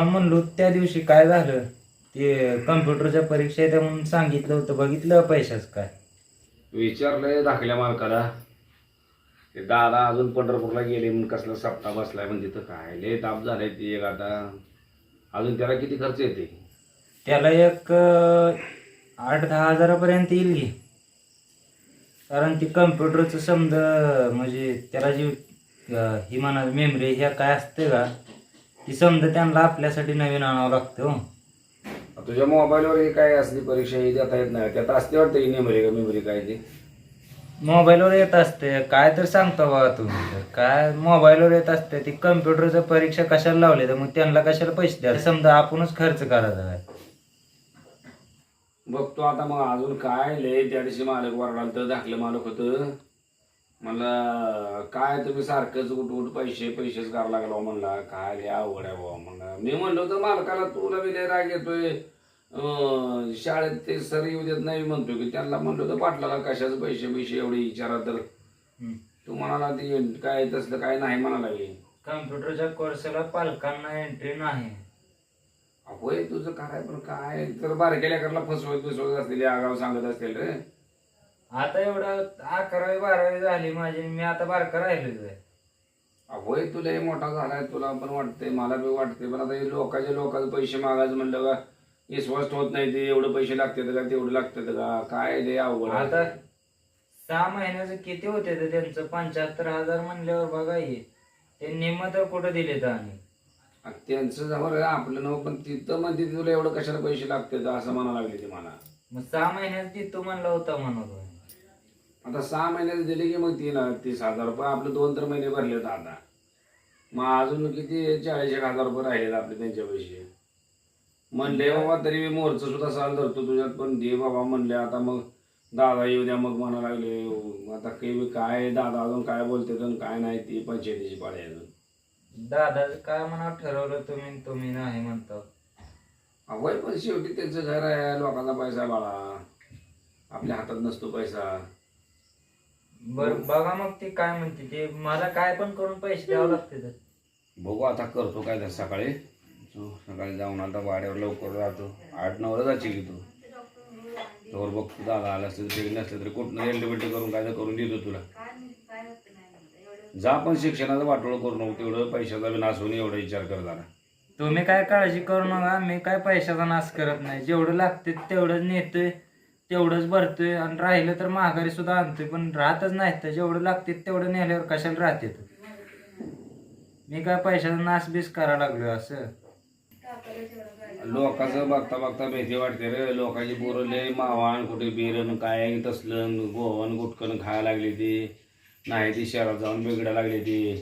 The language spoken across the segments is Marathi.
तुम्हाला म्हणलो त्या दिवशी काय झालं? ते कम्प्युटरच्या परीक्षा आहे म्हणून सांगितलं होतं. बघितलं पैशाच काय? विचारलंय धाकल्या मालकाला. ते दादा अजून पंढरपूरला गेले म्हणून कसला सप्ताह बसलाय म्हणजे तर काय? लय ताप झालाय ती एक आता. अजून त्याला किती खर्च येते? त्याला एक अं, आठ दहा हजारापर्यंत येईल की. कारण ती कम्प्युटरचं समजा म्हणजे त्याला जी अं, ही म्हणा मेमरी ह्या काय असते का? ती समजा त्यांना आपल्यासाठी नवीन आणावं लागतं हो. तुझ्या मोबाईलवर ही काय असली परीक्षा ही देता येत नाही. त्यात असते वाटतं ही मेमरी का मेमरी काय ते? मोबाईलवर येत असते. काय तर सांगतो बाबा तुम्ही. तर. काय मोबाईलवर येत असते. ती कम्प्युटरचं परीक्षा कशाला लावली? तर मग त्यांना कशाला पैसे द्या समजा आपणच खर्च करायचा काय बघतो आता मग अजून काय लय त्या दिवशी मालक वरडाल तर धाकलं मालक होतं. मला काय तुम्ही सारखंच उठ उठ पैसे पैसेच करावं लागला हो म्हणला. काय लय अवघड आहे बाबा म्हणला मी म्हणलो तर मालकाला तुला बी लय राग येतोय. शाळेत ते सर येऊ देत नाही म्हणतो की त्यांना म्हणलो तर पाटलाला कशाच पैसे पैसे एवढे विचारा तर. तू म्हणाला ते काय तसलं काय नाही म्हणाला की. कम्प्युटरच्या कोर्सला पालकांना एंट्री नाही. होय तुझं काय पण काय? तर बारक्या लेकरला फसवत फसवत असलेली आगाव सांगत असतील रे. आता एवढं अकरावी बारावी झाली माझी मी आता बारका राहिलो होय. तुला मोठा झालाय तुला पण वाटतंय मला बी वाटते पण आता हे लोकांच्या लोकांचे पैसे मागायचं म्हणलं का विश्वास होत नाही ते एवढे पैसे लागतात का तेवढे लागतात का काय लय अवघड. आता सहा महिन्याचं किती होते ते त्यांचं? पंच्याहत्तर हजार म्हणल्यावर बघा हे. ते निम्म तर कुठं दिले तर आणि त्यांचं जवळ आपलं नाव पण तिथं म्हणते तुला एवढं कशाला पैसे लागतात असं म्हणा लागले ते मला. मग सहा महिन्यात देतो म्हणलं होतं म्हणत होते. आता सहा महिन्यात दिले की मग तीन तीस हजार रुपये. आपले दोन तर महिने भरले होते आता. मग अजून किती? चाळीस एक हजार रुपये राहिलेत आपले त्यांच्या पैसे. म्हणले बाबा तरी मी मोरचं सुद्धा साल धरतो तुझ्यात पण दे बाबा म्हणले आता मग दादा येऊ द्या मग म्हणा लागले आता काही काय दादा अजून काय बोलते आणि काय नाही ती पंचायतीची पाळी अजून. दादाचं काय म्हणा ठरवलं तुम्ही तुम्ही नाही म्हणतो. होय पण शेवटी त्यांचं घर आहे लोकांचा पैसा बाळा. आपल्या हातात नसतो पैसा. बर बघा मग ते काय म्हणते ते मला काय पण करून पैसे द्यावे लागते तर. बघू आता करतो काय तर सकाळी. तू सकाळी जाऊन आता वाड्यावर लवकर राहतो. आठ नऊला जायची की तू? तोवर बघतो दादा आला असतं तरी नसलं तरी कुठनं एल्डिबिटी करून काय तर करून देतो तुला. जा पण शिक्षणाचं वाटोळ करू नको तेवढं पैशाचा बी नाश होऊन एवढा विचार कर जरा तुम्ही काय काळजी करू नका मी काय पैशाचा नाश करत नाही. जेवढं लागते तेवढंच नेतोय. तेवढंच भरतोय आणि राहिलं तर महागारी सुद्धा आणतोय. पण राहतच नाही. तर जेवढं लागते तेवढं नेल्यावर कशाला राहते मी काय पैशाचा नाश बीस करा लागलो असं? लोकांचं बघता बघता भीती वाटते रे. लोकांची पोरं लय मावाण कुठे बिरण काय तसलं गोवन गुटकन खायला लागली ती. नाही ती शहरात जाऊन बिघडायला लागली ती.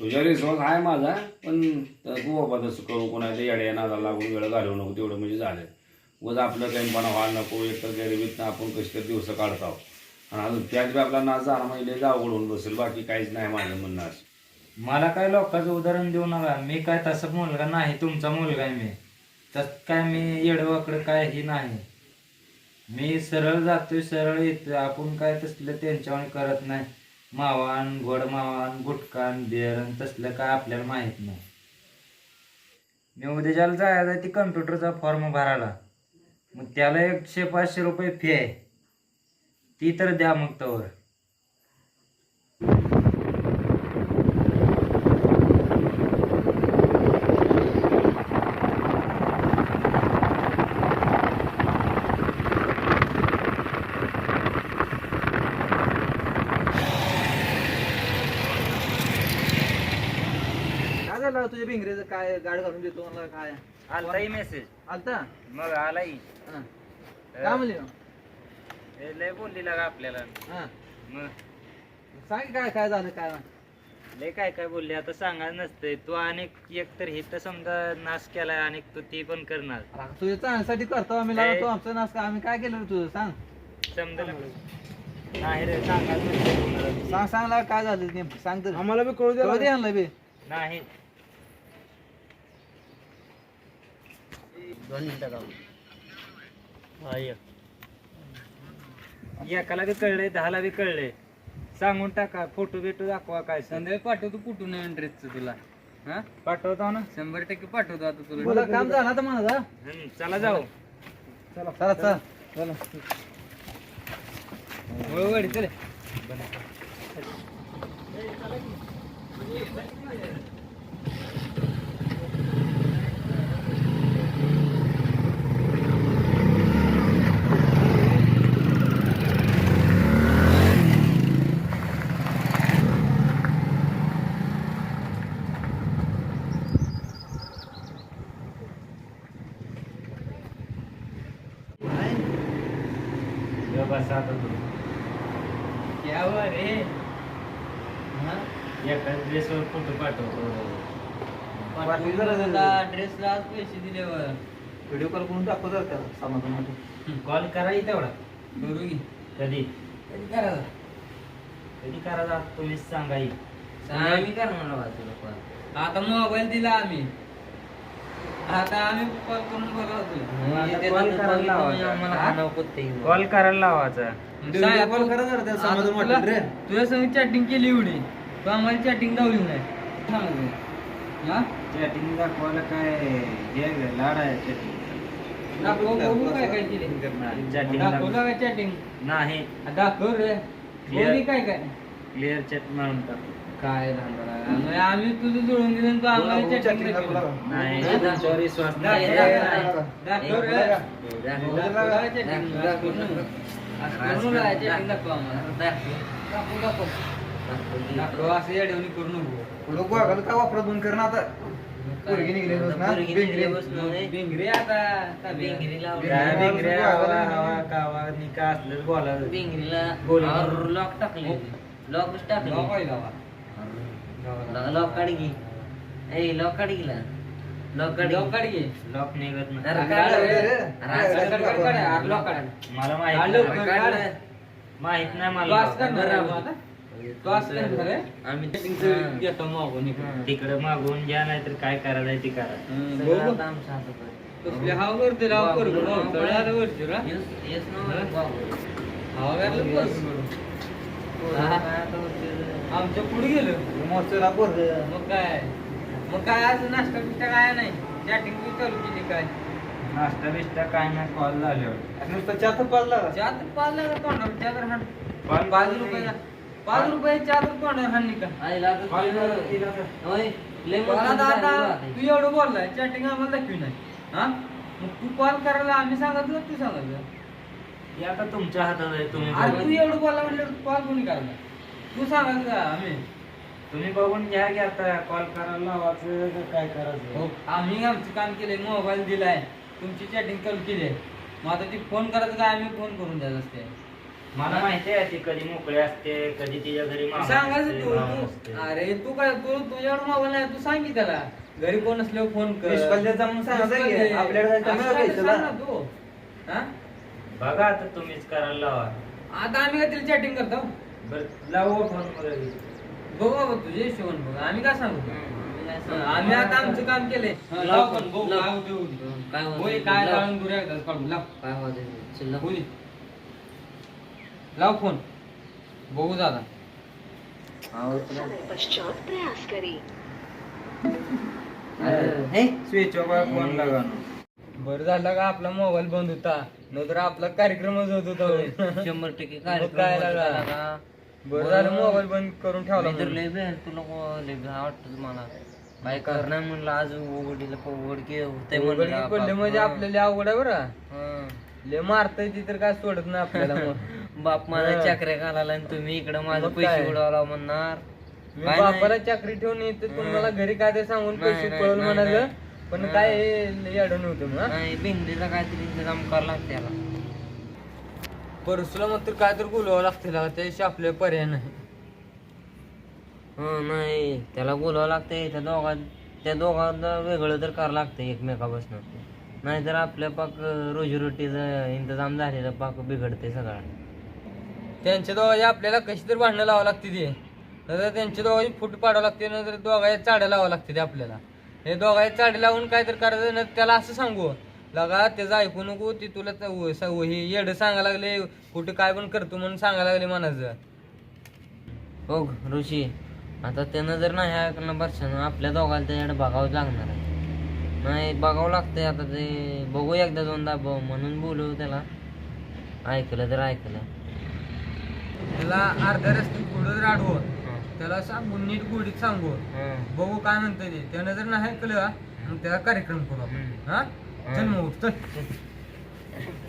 तुझ्या रिस्पॉन्स आहे माझा पण तू बाबा तसं करू कोणाच्या येड्या नादा लागून वेळ घालवू नको. तेवढं म्हणजे झालं. उद्या आपलं काही पण व्हायला नको एकतर गरिबीत आपण कशी तरी दिवस काढतो आणि अजून त्यात बी आपला नाच झाला म्हणजे लय अवघड होऊन बसेल बाकी काहीच नाही माझं म्हणणं असं मला काय लोकांचं उदाहरण देऊ नका. मी काय तसं मुलगा नाही तुमचा मुलगा आहे मी. तस काय मी येडवाकडं काय ही नाही. मी सरळ जातोय सरळ येतोय. आपण काय तसलं त्यांच्यावर करत नाही. मावान घोड मावान गुटकान बिअरन तसलं काय आपल्याला माहीत नाही. मी उद्याच्याला जायचं ती कम्प्युटरचा फॉर्म भरायला. मग त्याला एकशे पाचशे रुपये फी आहे. ती तर द्या मग तवर. काय झालं तुझ्या भिंगरीचं काय गाड घालून देतो मला काय. आलताही मेसेज आलता? मग आलाही हा. काय म्हणले हे लय बोलली लागा आपल्याला. हा. मग सांग काय काय झालं काय नाही. लय काय काय बोलले? आता सांगायला नसतंय. तू अनेक एक तर हे तर समजा नाश केलाय आणि तू ती पण करणार. अरे तुझ्या चांगल्यासाठी करतो आम्ही काय? लागतो आमचं नास आम्ही काय केलं रे तुझं? सांग. समजा नाही रे. सांग सांग लागा काय झालं नेमकं? सांग तर. आम्हाला बी कळू कळू दे आणलं बे. नाही. दोन मिनिटं एकाला बी कळलंय दहाला बी कळलंय. सांगून टाका फोटो बिटो दाखवा काय संध्याकाळी पाठवतो कुठून ऍड्रेसचं तुला? हा? पाठवतो ना. शंभर टक्के पाठवतो आता तुला. काम झालं तर माझा हम्म, चला जाऊ. चला. चला चला. चले. ये बस आता तू यावर रे एका ड्रेसवर फोटो पाठवतो ड्रेसला आज पैसे दिल्यावर. व्हिडिओ कॉल करून जर त्याला समाधान कॉल करायची तेवढा. करू की. कधी? कधी करायचं कधी करायचा तुम्हीच सांगा येईल आम्ही कर म्हणा तुला आता मोबाईल दिला आम्ही. आता आम्ही कॉल करून कॉल करायला लावायचा. कॉल करायला लावायचा. कॉल करा रे. तुझ्या संग चॅटिंग केली एवढी. तू आम्हाला चॅटिंग दावली नाही सांग हा? चॅटिंग दाखवायला काय? हे लाड आहे चॅटिंग दाखव काय काय केली चॅटिंग दाखवलं काय चॅटिंग नाही. दाखव रे. काय काय? क्लिअर चॅट म्हणून टाक. काय झालं आम्ही तुझं जुळून दिलं तू आम्हाला चॅटिंग नाही? तुमच्यावर विश्वास नाही दाखव रे दाखव. काय chatting? दाखव ना. असं करू नका, chatting दाखव आम्हाला. दाखव, दाखव. दाखव, असं येड्यावानी करू नको. लोक वागायला काय वापरत बंद करणं आता? पोरगी निघली ना? बेंगरी. भिंगरी आता भिंगरी काय बिंगरे हवा हवा कावा निका असलं बोलायचं बिंगरीला बोला. लॉक टाकले. लॉकच टाकले लाव काय लावा? लॉक काढ घे ए लॉक काढ गेला लॉक काढ लाव काढ घे. लॉक निघत नाही अरे काढ रे. काढ, काढ, काढ. मला माहीत. काढ. माहीत नाही तू मला आहे करणार आहे? आम्ही घेतो मागून. तिकडे मागून घ्या नाहीतर काय करायचं ते करा हं, आहे. कसले हाव करते राव कर वरती ना. हाव घातलं बस. आमच्या पुढे गेलं. मोर्चाला पोरग. मग काय? मग काय आज नाश्ता बिष्टा काय नाही? चॅटिंग बी चालू केली काय? नाश्ता बिस्टा काय नाही कॉल झाल्यावर. नुसतं चार तर पाजला का? चादर पाजला का तोंडावर हाण पाच पाच रुपये पाच रुपये चादर तोंडावर हाण का? आईला आता कॉल तुझं- केला तर. होय, लय मला मोठं आता झालं आता आता. तू एवढं बोललाय चॅटिंग आम्हाला दाखवी नाही. हा? मग तू कॉल करायला आम्ही सांगितलं तू सांगितलं हे आता तुमच्या हातात आहे तुम्ही अरे तू बघून- एवढं बोलला म्हणलं कॉल कोणी करायला तू सांगायचं का आम्ही. तुम्ही बघून घ्या की आता कॉल करायला लावायचं का काय करायचं. हो आम्ही आमचं काम केलंय मोबाईल दिलाय. तुमची चॅटिंग चालू केली आहे मग आता ती फोन करायचं काय आम्ही फोन करून द्यायचं असते. मला माहिती आहे ती कधी मोकळी असते कधी तिच्या घरी मामा सांगायचं असते, तू मामा तू. असते. अरे तू काय तू तुझ्यावर मोबाईल नाही तू सांग त्याला. घरी कोण असल्यावर फोन कर. Miss call सांगायचं call दे. आपल्याकडे असं सांग ना. ना तू. हा? बघा आता तुम्हीच करायला लावा. आता आम्ही काय तिला चॅटिंग करतो? बरं लावू फोनमध्ये. बघू बाबा तुझे हिशोबाने बघ. आम्ही काय सांगू? आम्ही आता आमचं काम केलंय. लाव लाव पण, पण बघू लाव. काय होते होते. काय होते, होय, काय लाव. लावून दुऱ्या एकदाच काढून लाव. काय होते लाव. फोन बघू दादा. पश्चात प्रयास करें. हे स्विच ऑफ फोन लागा बरं झालं का आपला मोबाईल बंद होता नंतर आपला कार्यक्रमच होत होता होय. शंभर टक्के कार्यक्रम काय? का? बरं झालं मोबाईल बंद करून ठेवला मी तर म्हणून. लय बेल तुला को- लय वाटतं मला बाय कर नाही म्हणलं आज उघडीला उघड की होते उघडकी पडले म्हणजे आपल्याला अवघड आहे बरं हं. लय मारतय ती तर काय सोडत नाही आपल्याला मग बाप मला हं. चक्र्या घालायला आणि तुम्ही इकडे माझं मग पैसे काय? उडवला म्हणणार मी काय नाही. बापाला चाकरी ठेवून येते तुम्हाला घरी काय ते सांगून नाही, पैसे नाही, पळून नाही, नाही. पण. काय हे होतं मग हा? नाही भिंगरीचा काहीतरी इंतजाम करावा लागते त्याला परसूला मग तर काय तर बोलवावं लागते त्याला त्याशिवाय आपल्या पर्याय नाही. हं नाही त्याला बोलावं लागतंय त्या दोघा त्या दोघांना वेगळं तर करावं लागतं एकमेकापासून. नाहीतर आपल्या पाक रोजीरोटीचा इंतजाम झालेला पाक बिघडते सगळा. त्यांच्या दोघांची आपल्याला कशी तर भांडणं लावावं लागते ते. नंतर त्यांच्या दोघांची फूट पाडावं लागते नंतर दोघांच्या चाड्या लावावं लागते ते आपल्याला. हे दोघांच्या चाड्या लावून काय तर करायचं ना त्याला असं सांगू. लगा त्याचं ऐकू नको ती तुला हे येडं सांगायला लागले कुठे काय पण करतो म्हणून सांगायला लागले म्हणायचं हो ऋषी आता त्यानं जर नाही ऐकलं वर्षानं आपल्या दोघाला त्याच्याकडे बघावं लागणार आहे. नाही बघावं लागतंय आता ते. बघू एकदा दोनदा बघ म्हणून बोलू त्याला. ऐकलं तर ऐकलं. त्याला अर्ध्या रस्त्यात पुढं जर आडवं त्याला सांगून नीट गोडीत सांगू. बघू काय म्हणतंय ते. त्यानं जर नाही ऐकलं मग त्याचा कार्यक्रम करू आपण. हा? चल मग चल.